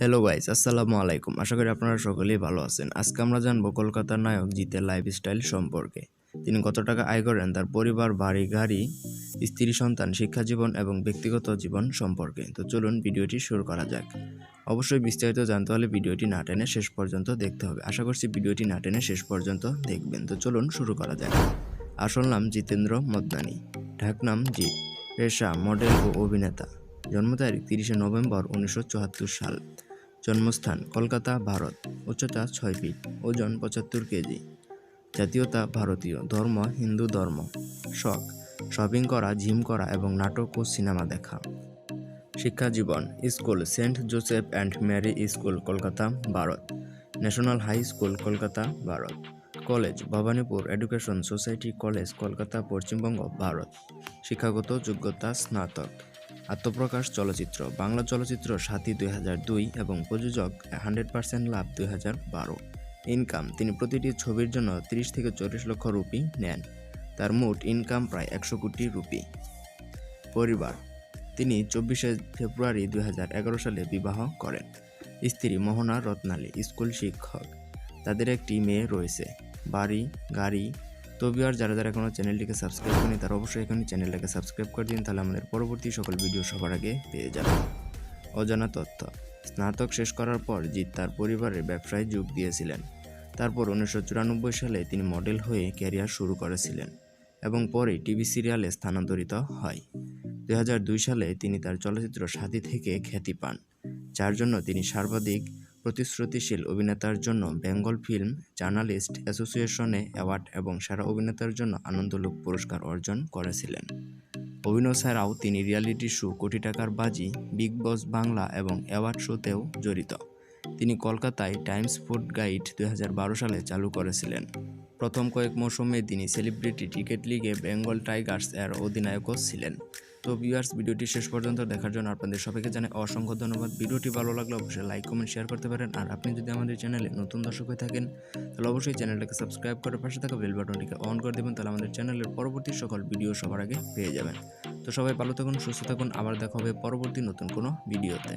Hello guys আসসালামু আলাইকুম। আশা করি আপনারা সকলেই ভালো আছেন। আজকে আমরা জানব কলকাতার নায়ক জিতের লাইফস্টাইল সম্পর্কে। তিনি কত টাকা আয় করেন, তার পরিবার, বাড়ি, গাড়ি, স্ত্রী, সন্তান, শিক্ষা জীবন এবং ব্যক্তিগত জীবন সম্পর্কে। তো চলুন ভিডিওটি শুরু করা যাক। অবশ্যই বিস্তারিত জানতে হলে ভিডিওটি না টেনে শেষ পর্যন্ত দেখতে হবে। আশা করছি ভিডিওটি না টেনে শেষ পর্যন্ত দেখবেন। তো চলুন শুরু করা যাক। আসল নাম জিতেন্দ্র মদনানি ঢাকনাম জিৎ পেশা মডেল ও অভিনেতা। জন্ম তারিখ তিরিশে নভেম্বর উনিশশো চুয়াত্তর সাল। জন্মস্থান কলকাতা, ভারত। উচ্চতা ছয় ফিট, ওজন পঁচাত্তর কেজি। জাতীয়তা ভারতীয়, ধর্ম হিন্দু ধর্ম। শখ, শপিং করা, জিম করা এবং নাটক ও সিনেমা দেখা। শিক্ষা জীবন, school, Saint Joseph and Mary school, Kolkata, Bharat. National high school, Kolkata, Bharat. College, Bhawanipur education society college, Kolkata, Paschimbanga, Bharat. শিক্ষাগত যোগ্যতা, স্নাতক। আত্মপ্রকাশ চলচ্চিত্র, বাংলা চলচ্চিত্র সাথী দুই হাজার দুই এবং প্রযোজক হান্ড্রেড পার্সেন্ট লাভ দুই হাজার বারো। ইনকাম তিনি প্রতিটি ছবির জন্য তিরিশ থেকে চল্লিশ লক্ষ রুপি নেন। তার মোট ইনকাম প্রায় একশো কোটি রুপি। পরিবার তিনি চব্বিশে ফেব্রুয়ারি দুই হাজার এগারো সালে বিবাহ করেন। স্ত্রী মোহনা রত্নালী, স্কুল শিক্ষক। তাদের একটি মেয়ে রয়েছে। বাড়ি, গাড়ি তো ভিউয়ার যারা যারা এখনও চ্যানেলটিকে সাবস্ক্রাইব করেনি, তারা অবশ্যই এখনই চ্যানেলটাকে সাবস্ক্রাইব করে দিন, তাহলে আমাদের পরবর্তী সকল ভিডিও সবার আগে পেয়ে যাবেন। অজানা তথ্য, স্নাতক শেষ করার পর জিৎ তার পরিবারের ব্যবসায় যোগ দিয়েছিলেন। তারপর উনিশশো চুরানব্বই সালে তিনি মডেল হয়ে ক্যারিয়ার শুরু করেছিলেন এবং পরে টিভি সিরিয়ালে স্থানান্তরিত হয়। দু হাজার দুই সালে তিনি তার চলচ্চিত্র সাথী থেকে খ্যাতি পান, যার জন্য তিনি সর্বাধিক প্রতিশ্রুতিশীল অভিনেতার জন্য বেঙ্গল ফিল্ম জার্নালিস্ট অ্যাসোসিয়েশনে অ্যাওয়ার্ড এবং সেরা অভিনেতার জন্য আনন্দলোক পুরস্কার অর্জন করেছিলেন। অভিনয় ছাড়াও তিনি রিয়ালিটি শো, কোটি টাকার বাজি, বিগ বস বাংলা এবং অ্যাওয়ার্ড শোতেও জড়িত। তিনি কলকাতায় টাইমস ফুড গাইড দু হাজার বারো সালে চালু করেছিলেন। প্রথম কয়েক মৌসুমে তিনি সেলিব্রিটি ক্রিকেট লিগে বেঙ্গল টাইগার্স এর অধিনায়কও ছিলেন। তো ভিউয়ার্স ভিডিওটি শেষ পর্যন্ত দেখার জন্য আপনাদের সবাইকে জানাই অসংখ্য ধন্যবাদ। ভিডিওটি ভালো লাগলে অবশ্যই লাইক কমেন্ট শেয়ার করতে পারেন। আর আপনি যদি আমাদের চ্যানেলে নতুন দর্শক হয়ে থাকেন, তাহলে অবশ্যই চ্যানেলটাকে সাবস্ক্রাইব করে পাশে থাকা বেল বাটনটিকে অন করে দেবেন, তাহলে আমাদের চ্যানেলের পরবর্তী সকল ভিডিও সবার আগে পেয়ে যাবেন। তো সবাই ভালো থাকুন, সুস্থ থাকুন। আবার দেখা হবে পরবর্তী নতুন কোনো ভিডিওতে